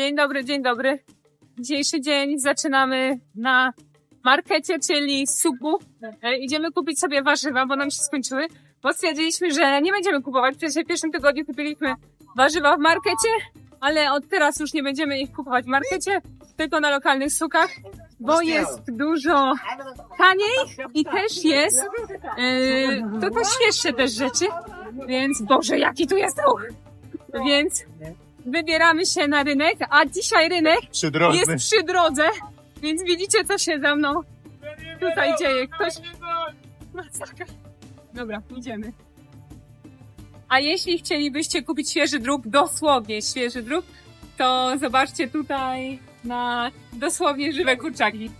Dzień dobry, dzień dobry. Dzisiejszy dzień zaczynamy na markecie, czyli suku. E, Idziemy kupić sobie warzywa, bo nam się skończyły. Bo stwierdziliśmy, że nie będziemy kupować. Przecież w pierwszym tygodniu kupiliśmy warzywa w markecie, ale od teraz już nie będziemy ich kupować w markecie, tylko na lokalnych sukach, bo jest dużo taniej i też jest e, to, to świeższe też rzeczy. Więc Boże, jaki tu jest ruch! Więc wybieramy się na rynek, a dzisiaj rynek Przydrożny. jest przy drodze, więc widzicie, co się za mną tutaj dzieje. Ktoś... Dobra, idziemy. A jeśli chcielibyście kupić świeży drób, dosłownie świeży drób, to zobaczcie tutaj na dosłownie żywe kurczaki.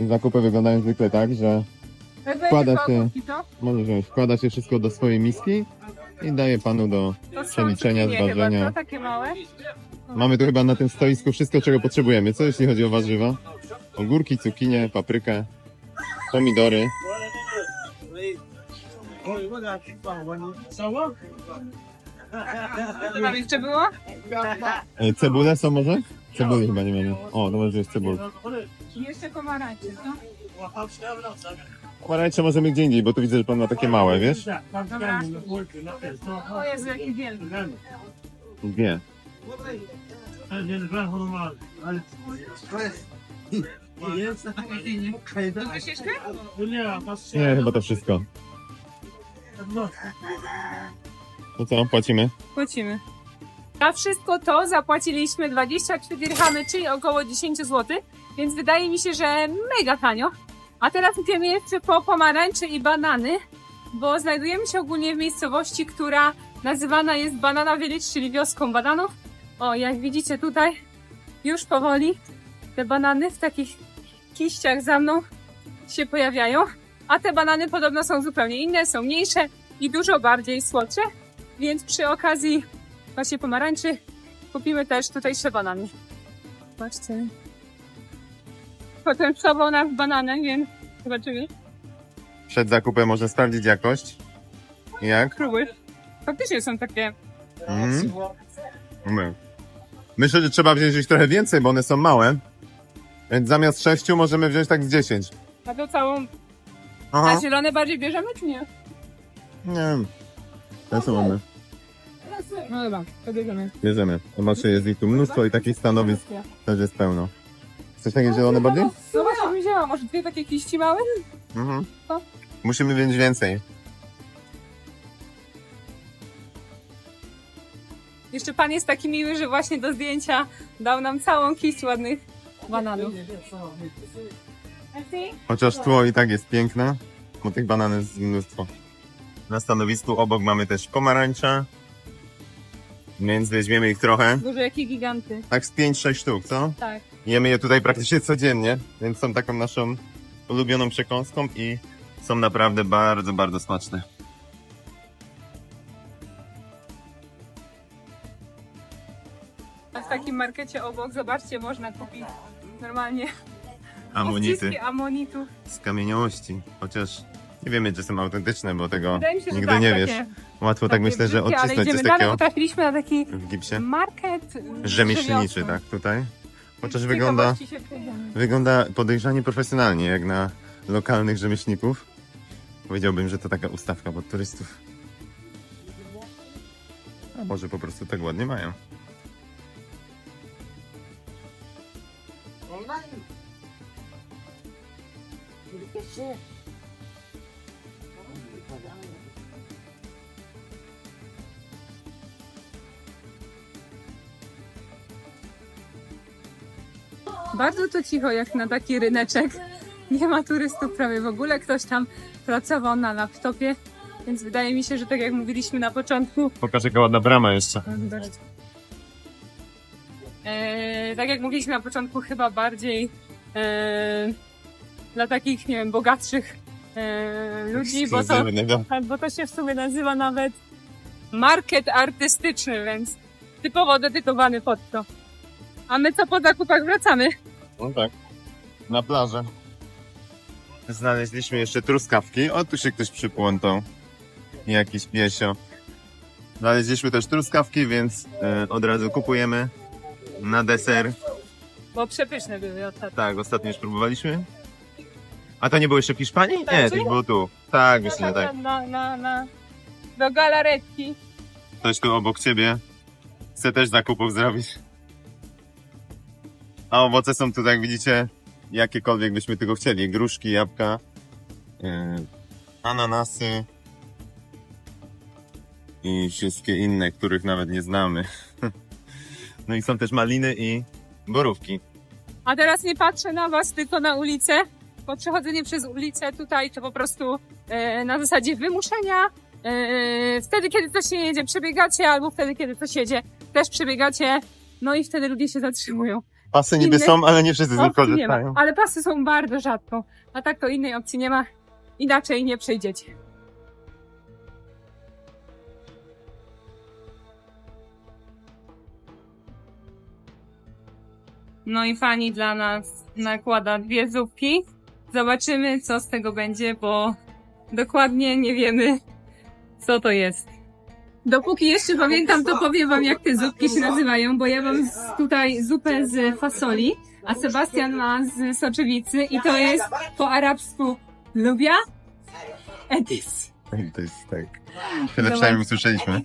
Zakupy wyglądają zwykle tak, że Wkłada się. może wziąć, wkłada się wszystko do swojej miski i daje panu do To są przeliczenia, cukinie chyba, zważenia. takie małe. Mamy tu chyba na tym stoisku wszystko, czego potrzebujemy. Co jeśli chodzi o warzywa? Ogórki, cukinie, paprykę, pomidory. Co tam jeszcze było? E, Cebule są może? Cebuli chyba nie mamy. O, to może jest cebul. I jeszcze pomarańcze, no. Pomarańcze możemy gdzie indziej, bo tu widzę, że pan ma takie małe, wiesz? Dobra. O Jezu, jaki wielki. Dwie. Coś jeszcze? Nie, chyba to wszystko. To co, płacimy? Płacimy. Na wszystko to zapłaciliśmy 24 dirhamy, czyli około 10 zł, więc wydaje mi się, że mega tanio. A teraz idziemy jeszcze po pomarańcze i banany, bo znajdujemy się ogólnie w miejscowości, która nazywana jest Banana Village, czyli wioską bananów. O, jak widzicie tutaj, już powoli te banany w takich kiściach za mną się pojawiają. A te banany podobno są zupełnie inne, są mniejsze i dużo bardziej słodsze. Więc przy okazji właśnie pomarańczy kupimy też tutejsze banany. Zobaczcie. Potem wsadzą nas banany, więc zobaczymy. Przed zakupem można sprawdzić jakość. Jak? Próbuj. Faktycznie są takie. Mhm. My. Myślę, że trzeba wziąć już trochę więcej, bo one są małe. Więc zamiast sześciu możemy wziąć tak z 10. A to całą. Aha. A zielone bardziej bierzemy, czy nie? Nie wiem. Te są one. No dobra, to bierzemy. Bierzemy. Zobaczcie, jest ich tu mnóstwo i takich stanowisk też jest pełno. Chcesz takie zielone bardziej? No właśnie bym wzięła, może dwie takie kiści małe? Mhm. Co? Musimy wziąć więcej. Jeszcze pan jest taki miły, że właśnie do zdjęcia dał nam całą kiść ładnych bananów. Chociaż tło i tak jest piękne, bo tych bananów jest mnóstwo. Na stanowisku obok mamy też pomarańcza, więc weźmiemy ich trochę. Duże jakie giganty. Tak z 5-6 sztuk, co? Tak. Jemy je tutaj praktycznie codziennie, więc są taką naszą ulubioną przekąską i są naprawdę bardzo, bardzo smaczne. A w takim markecie obok, zobaczcie, można kupić normalnie Amonity amonitów. z kamieniołości, chociaż nie wiemy, czy są autentyczne, bo tego Wydaje mi się, że nigdy tak, nie takie, wiesz. Łatwo tak takie myślę, że brzydkie, ale odcisnąć idziemy coś dalej, takiego bo trafiliśmy na taki w gipsie. market Rzemieślniczy, tak, tutaj. Chociaż wygląda, wygląda podejrzanie profesjonalnie, jak na lokalnych rzemieślników. Powiedziałbym, że to taka ustawka pod turystów. A może po prostu tak ładnie mają. Bardzo to cicho jak na taki ryneczek. Nie ma turystów prawie w ogóle. Ktoś tam pracował na laptopie, więc wydaje mi się, że tak jak mówiliśmy na początku, Pokaż jaka ładna brama jeszcze. Eee, tak jak mówiliśmy na początku, chyba bardziej eee, dla takich, nie wiem, bogatszych eee, ludzi, bo to, Ekskluzywnego. bo to się w sumie nazywa nawet market artystyczny, więc typowo dedykowany pod to. A my co po zakupach wracamy? No tak. Na plażę. Znaleźliśmy jeszcze truskawki. O, tu się ktoś przyplątał. Jakiś piesio. Znaleźliśmy też truskawki, więc e, od razu kupujemy na deser. Bo przepyszne były ostatnio. Tak, ostatnio już próbowaliśmy. A to nie było jeszcze w Hiszpanii? Tak, Nie, czy to było tu. Tak, myślę, Na, tak. na, na, na, do galaretki. Ktoś tu obok ciebie chce też zakupów zrobić. A owoce są tu, tak jak widzicie, jakiekolwiek byśmy tego chcieli. Gruszki, jabłka, yy, ananasy i wszystkie inne, których nawet nie znamy. No i są też maliny i borówki. A teraz nie patrzę na was, tylko na ulicę, bo przechodzenie przez ulicę tutaj to po prostu e, na zasadzie wymuszenia. E, wtedy, kiedy coś się jedzie, przebiegacie, albo wtedy, kiedy coś jedzie, też przebiegacie. No i wtedy ludzie się zatrzymują. Pasy niby Innych są, ale nie wszyscy z nich Opcji nie ma, korzystają. ale pasy są bardzo rzadko. A tak to innej opcji nie ma. Inaczej nie przejdziecie. No i pani dla nas nakłada dwie zupki. Zobaczymy, co z tego będzie, bo dokładnie nie wiemy, co to jest. Dopóki jeszcze pamiętam, to powiem wam, jak te zupki się nazywają, bo ja mam z- tutaj zupę z fasoli, a Sebastian ma z soczewicy i to jest po arabsku lubia edis. To jest tak. Tyle przynajmniej usłyszeliśmy.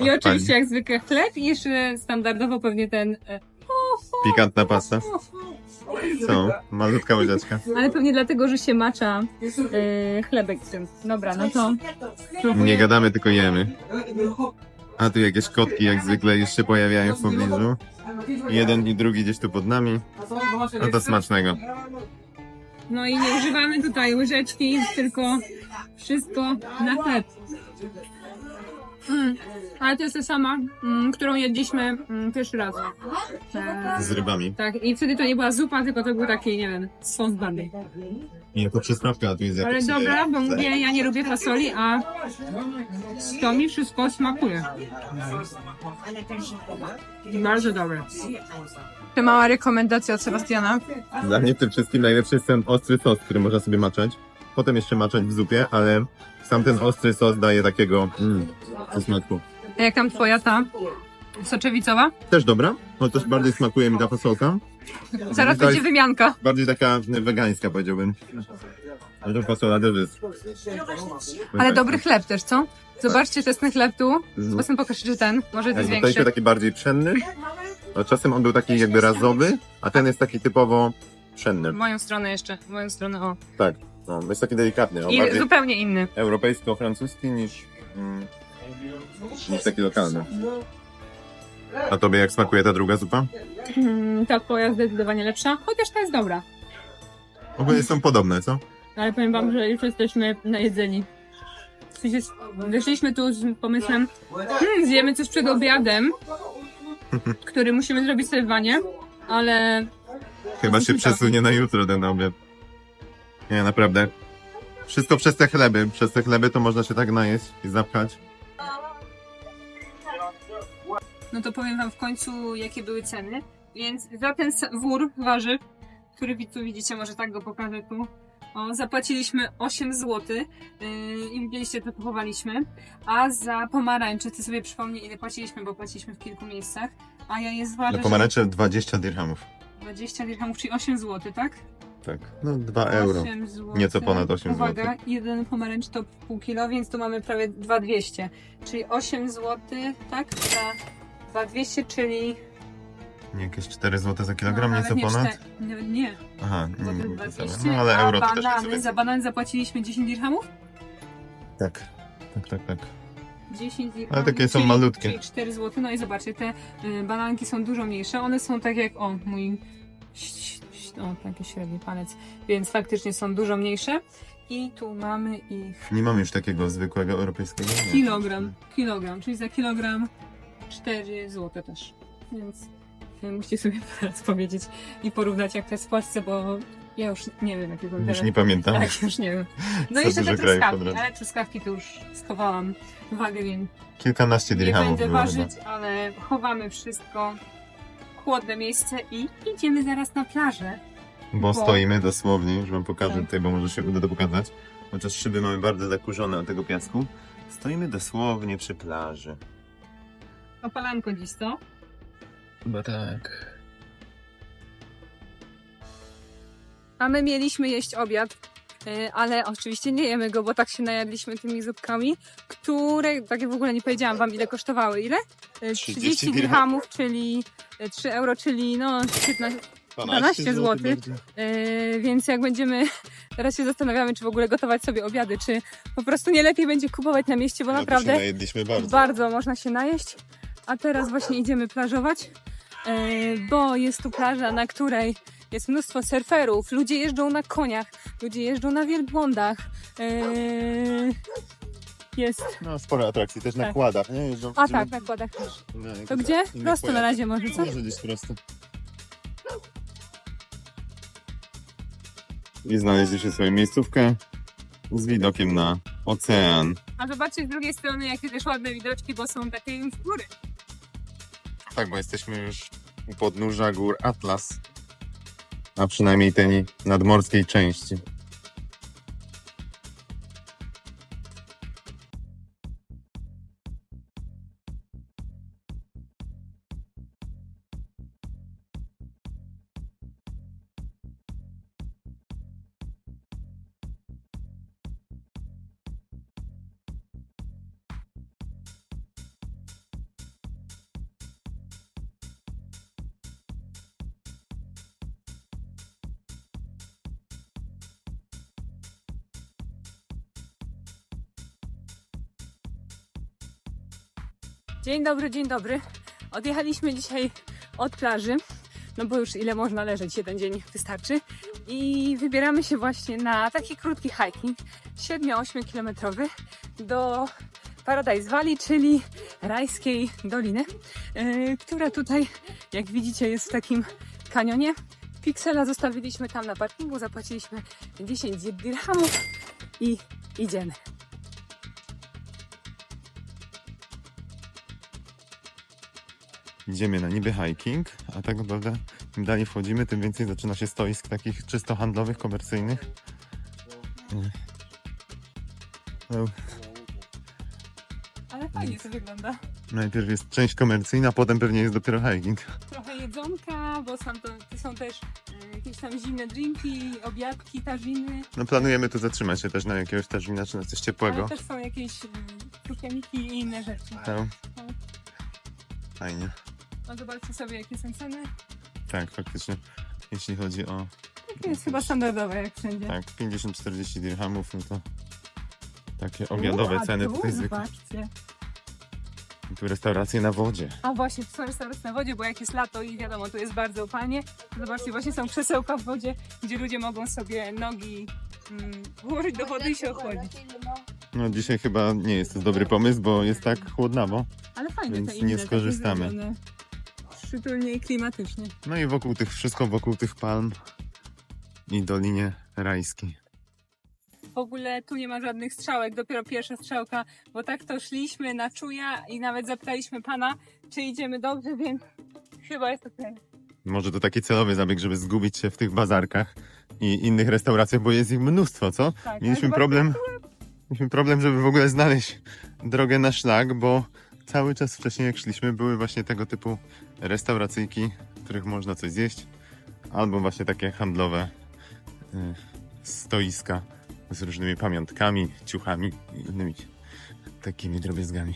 I oczywiście jak zwykle chleb i jeszcze standardowo pewnie ten... e, Pikantna pasta. Co? Malutka łyżeczka. Ale pewnie dlatego, że się macza e, chlebek z tym. Dobra, no to Nie gadamy, tylko jemy. A tu jakieś kotki jak zwykle już się pojawiają w pobliżu. Jeden i drugi gdzieś tu pod nami. No to smacznego. No i nie używamy tutaj łyżeczki, tylko wszystko na chleb. Mm, ale to jest ta sama, mm, którą jedliśmy mm, pierwszy raz. E, Z rybami. tak, i wtedy to nie była zupa, tylko to był taki, nie wiem, sos bardziej. I jako przystawka, a tu jest Ale jakaś... dobra, bo mówię, ja nie lubię fasoli, a to mi wszystko smakuje. Bardzo dobre. To mała rekomendacja od Sebastiana. Dla mnie w tym wszystkim najlepszy jest ten ostry sos, który można sobie maczać. Potem jeszcze maczać w zupie, ale sam ten ostry sos daje takiego mm, smaku. A jak tam twoja ta soczewicowa? Też dobra, ale też bardziej smakuje mi ta fasolka. Zaraz To będzie jest- wymianka. Bardziej taka wegańska powiedziałbym. Ale to fasola też jest. Ale dobry chleb też, co? Zobaczcie, ten chleb tu. Mhm. Potem pokażę, czy ten. Może to jest Tutaj większy. taki bardziej pszenny, a czasem on był taki jakby razowy, a ten jest taki typowo pszenny. W moją stronę jeszcze. W moją stronę, o. Tak, no, jest taki delikatny, on I bardziej zupełnie inny. europejsko-francuski niż, mm, niż taki lokalny. A tobie jak smakuje ta druga zupa? Mm, Ta twoja zdecydowanie lepsza, chociaż ta jest dobra. Ogólnie są podobne, co? Ale powiem wam, że już jesteśmy najedzeni. W sensie Wyszliśmy tu z pomysłem, hmm, zjemy coś przed obiadem, który musimy zrobić sobie w wanie, ale Chyba się przesunie na jutro ten obiad. Nie, naprawdę. Wszystko przez te chleby. Przez te chleby to można się tak najeść i zapchać. no to powiem wam w końcu, jakie były ceny. Więc za ten wór warzyw, który tu widzicie, może tak go pokażę tu, o, zapłaciliśmy 8 zł yy, i widzieliście, to kupowaliśmy. A za pomarańcze, to sobie przypomnę, ile płaciliśmy, bo płaciliśmy w kilku miejscach. A ja je zważę, Na pomarańcze 20 dirhamów. że 20 dirhamów, czyli 8 zł, tak? Tak. No 2 euro. 8 zł. Nieco ponad 8 Uwaga, złotych. jeden pomarańcz to pół kilo, więc tu mamy prawie 2200. Czyli 8 zł, tak? Za 2200, czyli... Nie, jakieś 4 zł za kilogram, no, nieco nawet nie ponad? czte- Nawet nie, Aha, nie, nie, jest nie, 2200, no ale a euro to też banany, nieco za banan zapłaciliśmy 10 dirhamów? Tak, tak, tak, tak. 10 dirhamów, Ale takie są czyli, malutkie. Czyli 4 zł. No i zobaczcie, te y, bananki są dużo mniejsze. One są tak jak, o, mój... ś- ś- O, taki średni palec. Więc faktycznie są dużo mniejsze. I tu mamy ich Nie mamy już takiego zwykłego europejskiego. nie. Kilogram, kilogram, czyli za kilogram 4 zł też. Więc y, musicie sobie teraz powiedzieć i porównać jak to jest w Polsce, bo ja już nie wiem jakiego Już nie pamiętam. Tak, już nie wiem. No Co i jeszcze te truskawki, razu. ale truskawki to już schowałam wagę, więc Kilkanaście nie dirhamów będę było ważyć, ale chowamy wszystko. Chłodne miejsce i idziemy zaraz na plażę. Bo, Bo- stoimy dosłownie, już wam pokażę Tak. tutaj, bo może się uda to pokazać. Chociaż szyby mamy bardzo zakurzone od tego piasku. Stoimy dosłownie przy plaży. Opalanko dziś to. Chyba tak. A my mieliśmy jeść obiad, ale oczywiście nie jemy go, bo tak się najadliśmy tymi zupkami, które, tak jak w ogóle nie powiedziałam wam, ile kosztowały. Ile? Y, 30 30 dirhamów, czyli y, 3 euro, czyli no 15, 12 złotych. Yy, więc jak będziemy, teraz się zastanawiamy, czy w ogóle gotować sobie obiady, czy po prostu nie lepiej będzie kupować na mieście, bo No, naprawdę bardzo. bardzo można się najeść. A teraz właśnie idziemy plażować, yy, bo jest tu plaża, na której jest mnóstwo surferów, ludzie jeżdżą na koniach, ludzie jeżdżą na wielbłądach. Yy, jest. No, sporo atrakcji, też na Tak. kładach, nie? Jeżdżą A tak, na kładach też. No, To jakiś gdzie? Prosto na pojazd. razie może, co? Może gdzieś prosto. I znaleźliście sobie miejscówkę z widokiem na ocean. A zobaczcie z drugiej strony, jakie też ładne widoczki, bo są takie już góry. Tak, bo jesteśmy już u podnóża gór Atlas. A przynajmniej tej nadmorskiej części. Dzień dobry, dzień dobry. Odjechaliśmy dzisiaj od plaży, no bo już ile można leżeć, jeden dzień wystarczy. I wybieramy się właśnie na taki krótki hiking, 7-8 kilometrowy do Paradise Valley, czyli rajskiej doliny, yy, która tutaj, jak widzicie, jest w takim kanionie. Piksela zostawiliśmy tam na parkingu, zapłaciliśmy 10 dirhamów i idziemy. Idziemy na niby hiking, a tak naprawdę im dalej wchodzimy, tym więcej zaczyna się stoisk takich czysto handlowych, komercyjnych. No, Ale fajnie to wygląda. najpierw jest część komercyjna, potem pewnie jest dopiero hiking. trochę jedzonka, bo są, to, to są też e, jakieś tam zimne drinki, obiadki, tażiny, No planujemy tu zatrzymać się też na jakiegoś tażwina czy na coś ciepłego. ale też są jakieś um, kucheniki i inne rzeczy. No. Fajnie. No zobaczcie sobie jakie są ceny. Tak, faktycznie. Jeśli chodzi o To jest chyba standardowe jak wszędzie. tak, 50-40 dirhamów, no to takie obiadowe ceny tu, tutaj zwykle. Zobaczcie. Tu restauracje na wodzie. A właśnie, tu są restauracje na wodzie, bo jak jest lato i wiadomo, tu jest bardzo upalnie. Zobaczcie, właśnie są krzesełka w wodzie, gdzie ludzie mogą sobie nogi mm, włożyć do wody i się ochłodzić. No dzisiaj chyba nie jest to dobry pomysł, bo jest tak chłodnawo. Ale fajne Więc te nie inne, takie skorzystamy. zrobione Przytulnie i klimatycznie. No i wokół tych, wszystko wokół tych palm i Dolinie Rajskiej. W ogóle tu nie ma żadnych strzałek, dopiero pierwsza strzałka, bo tak to szliśmy na czuja i nawet zapytaliśmy pana, czy idziemy dobrze, więc chyba jest okej. Może to taki celowy zabieg, żeby zgubić się w tych bazarkach i innych restauracjach, bo jest ich mnóstwo, co? Tak, ale Mieliśmy chyba- problem, mieliśmy problem, żeby w ogóle znaleźć drogę na szlak, bo cały czas wcześniej jak szliśmy były właśnie tego typu restauracyjki, w których można coś zjeść, albo właśnie takie handlowe y, stoiska z różnymi pamiątkami, ciuchami i innymi takimi drobiazgami.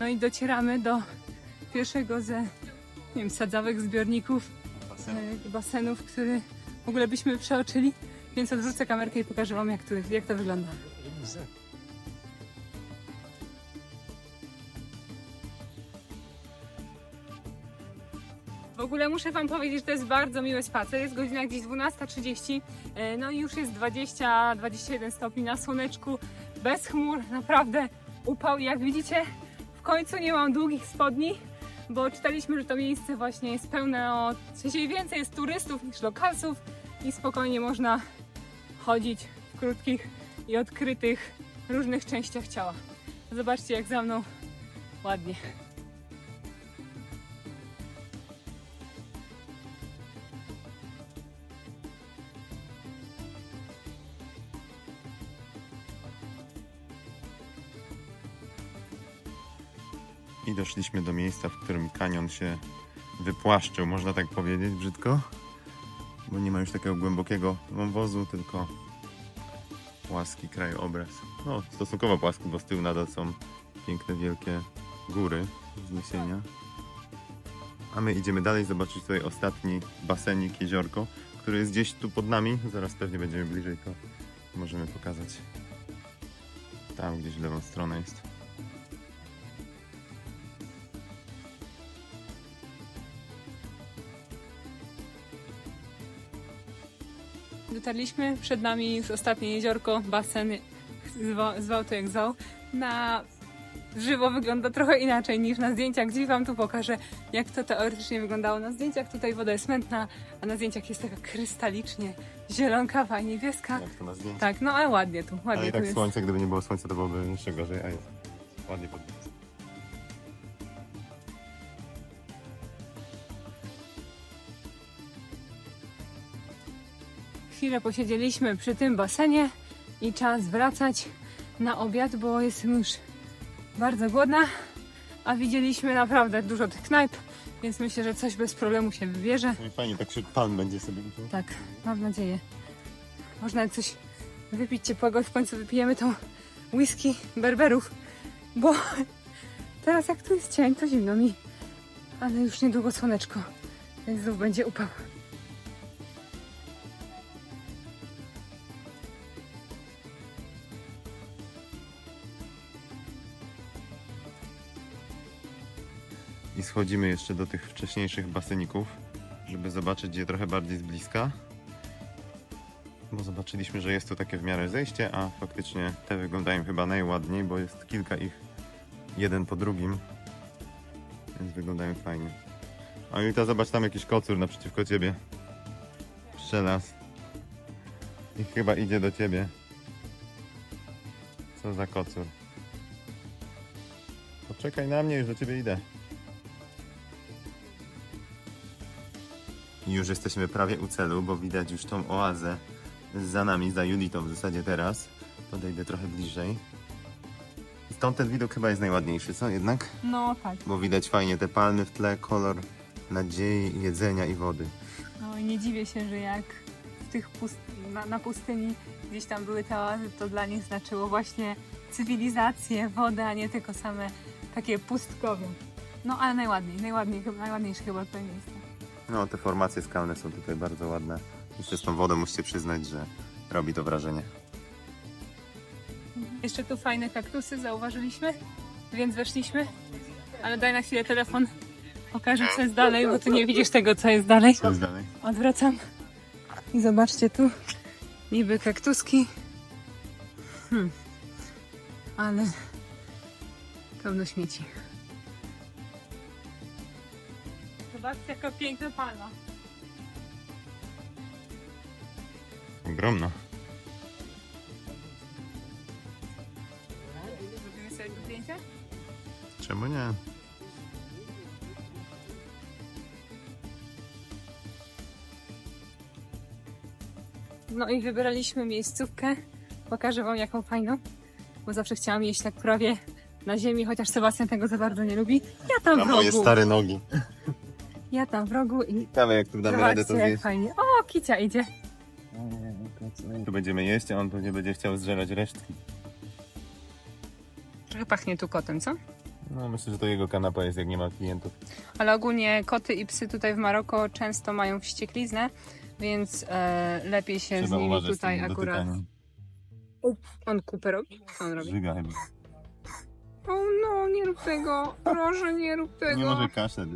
No i docieramy do pierwszego ze, nie wiem, sadzawek, zbiorników, e, basenów, który w ogóle byśmy przeoczyli, więc odwrócę kamerkę i pokażę wam, jak to, jak to wygląda. W ogóle muszę Wam powiedzieć, że to jest bardzo miły spacer. Jest godzina gdzieś 12.30, e, no i już jest 20-21 stopni na słoneczku, bez chmur, naprawdę upał. Jak widzicie, w końcu nie mam długich spodni, bo czytaliśmy, że to miejsce właśnie jest pełne o... W sensie więcej jest turystów niż lokalsów i spokojnie można chodzić w krótkich i odkrytych różnych częściach ciała. Zobaczcie jak za mną ładnie. Doszliśmy do miejsca, w którym kanion się wypłaszczył, można tak powiedzieć brzydko. Bo nie ma już takiego głębokiego wąwozu, tylko płaski krajobraz. No, stosunkowo płaski, bo z tyłu nadal są piękne, wielkie góry, wzniesienia. A my idziemy dalej zobaczyć tutaj ostatni basenik, jeziorko, który jest gdzieś tu pod nami. Zaraz pewnie będziemy bliżej, to możemy pokazać. Tam gdzieś w lewą stronę jest. Dotarliśmy, przed nami już ostatnie jeziorko, basen, zwał, zwał to jak zwał. Na żywo wygląda trochę inaczej niż na zdjęciach. Gdzieś Wam tu pokażę, jak to teoretycznie wyglądało na zdjęciach. Tutaj woda jest mętna, a na zdjęciach jest taka krystalicznie zielonkawa i niebieska. Jak to na zdjęciu. Tak, no ale ładnie tu, Ale ładnie i tu tak jest. słońce, gdyby nie było słońca, to byłoby jeszcze gorzej, a jest ładnie. Chwilę posiedzieliśmy przy tym basenie i czas wracać na obiad, bo jestem już bardzo głodna, a widzieliśmy naprawdę dużo tych knajp, więc myślę, że coś bez problemu się wybierze. No i fajnie, tak się pan będzie sobie uczył. Tak, mam nadzieję. Można coś wypić ciepłego, w końcu wypijemy tą whisky berberów, bo teraz jak tu jest cień, to zimno mi, ale już niedługo słoneczko, więc znów będzie upał. Schodzimy jeszcze do tych wcześniejszych baseników, żeby zobaczyć je trochę bardziej z bliska. Bo zobaczyliśmy, że jest to takie w miarę zejście, a faktycznie te wyglądają chyba najładniej, bo jest kilka ich jeden po drugim. Więc wyglądają fajnie. A Julita, zobacz tam jakiś kocur naprzeciwko ciebie. Przelas. I chyba idzie do ciebie. Co za kocur. Poczekaj na mnie, już do ciebie idę. I już jesteśmy prawie u celu, bo widać już tą oazę za nami, za Julitą w zasadzie teraz. Podejdę trochę bliżej. Stąd ten widok chyba jest najładniejszy, co jednak? No tak. Bo widać fajnie te palmy w tle, kolor nadziei, jedzenia i wody. No i nie dziwię się, że jak w tych pust- na, na pustyni gdzieś tam były te oazy, to dla nich znaczyło właśnie cywilizację, wodę, a nie tylko same takie pustkowie. No ale najładniej, najładniej, chyba- najładniejsze chyba to miejsce. No, te formacje skalne są tutaj bardzo ładne. Jeszcze z tą wodą musicie przyznać, że robi to wrażenie. Jeszcze tu fajne kaktusy zauważyliśmy, więc weszliśmy. Ale daj na chwilę telefon. Pokażę co jest dalej, bo tu nie widzisz tego co jest dalej. Co jest dalej? Odwracam. I zobaczcie tu. Niby kaktuski. Hmm. Ale pełno śmieci. Zobaczcie jaka piękna palma. Ogromna. Zrobimy sobie zdjęcie? Czemu nie? No i wybraliśmy miejscówkę. Pokażę wam jaką fajną. Bo zawsze chciałam jeść tak prawie na ziemi, chociaż Sebastian tego za bardzo nie lubi. Ja tam w moje rogu. stare nogi. Ja tam w rogu i Ciekawe jak tu damy radę to zobaczcie jak zjeść. fajnie. O, kicia idzie. Tu będziemy jeść, a on tu nie będzie chciał zżerać resztki. Trochę pachnie tu kotem, co? No myślę, że to jego kanapa jest, jak nie ma klientów. Ale ogólnie koty i psy tutaj w Maroko często mają wściekliznę, więc e, lepiej się Trzeba z nimi uważać z tutaj tym akurat. dotykaniem. On kupę robi? Co on robi? Żyga chyba. O no, nie rób tego. Proszę, nie rób tego. Nie może kaszleć.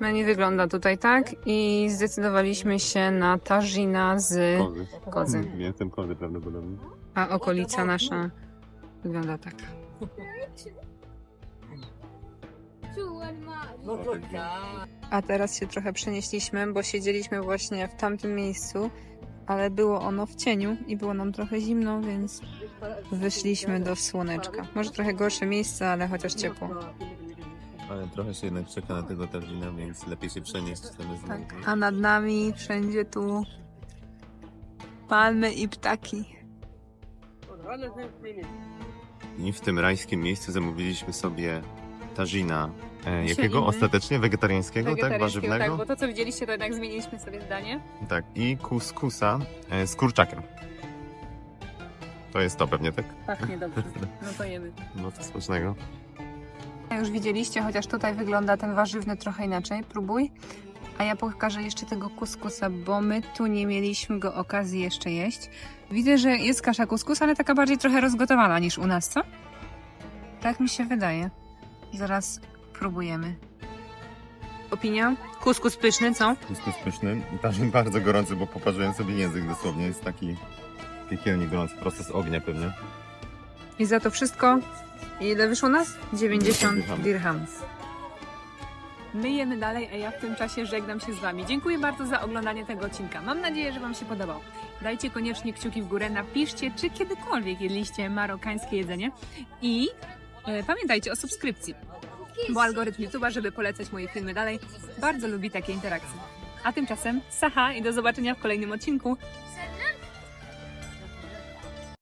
Menu wygląda tutaj tak i zdecydowaliśmy się na tagina z... Kozy. Kozy. Jestem kozy prawdopodobnie. A okolica nasza wygląda tak. A teraz się trochę przenieśliśmy, bo siedzieliśmy właśnie w tamtym miejscu ale było ono w cieniu i było nam trochę zimno, więc wyszliśmy do słoneczka. Może trochę gorsze miejsce, ale chociaż ciepło. Ale trochę się jednak czeka na tego Darwina, więc lepiej się przenieść zamiast Tak. A nad nami wszędzie tu palmy i ptaki. I w tym rajskim miejscu zamówiliśmy sobie tazina. E, jakiego? Ostatecznie? Wegetariańskiego, tak? Warzywnego? tak, bo to co widzieliście, to jednak zmieniliśmy sobie zdanie. Tak, i kuskusa e, z kurczakiem. To jest to pewnie, tak? Pachnie dobrze. No to jemy. No to smacznego. Już widzieliście, chociaż tutaj wygląda ten warzywny trochę inaczej. Próbuj. A ja pokażę jeszcze tego kuskusa, bo my tu nie mieliśmy go okazji jeszcze jeść. Widzę, że jest kasza kuskus, ale taka bardziej trochę rozgotowana niż u nas, co? Tak mi się wydaje. Zaraz próbujemy. Opinia? Kuskus pyszny, co? Kuskus pyszny. Tazin bardzo gorący, bo poparzyłem sobie język dosłownie. Jest taki piekielnie gorący, prosto z ognia pewnie. I za to wszystko, ile wyszło nas? 90 dirham. dirhamów. My jemy dalej, a ja w tym czasie żegnam się z Wami. Dziękuję bardzo za oglądanie tego odcinka. Mam nadzieję, że Wam się podobał. Dajcie koniecznie kciuki w górę, napiszcie, czy kiedykolwiek jedliście marokańskie jedzenie i e, pamiętajcie o subskrypcji, bo algorytm YouTube'a, żeby polecać moje filmy dalej, bardzo lubi takie interakcje. A tymczasem, saha i do zobaczenia w kolejnym odcinku.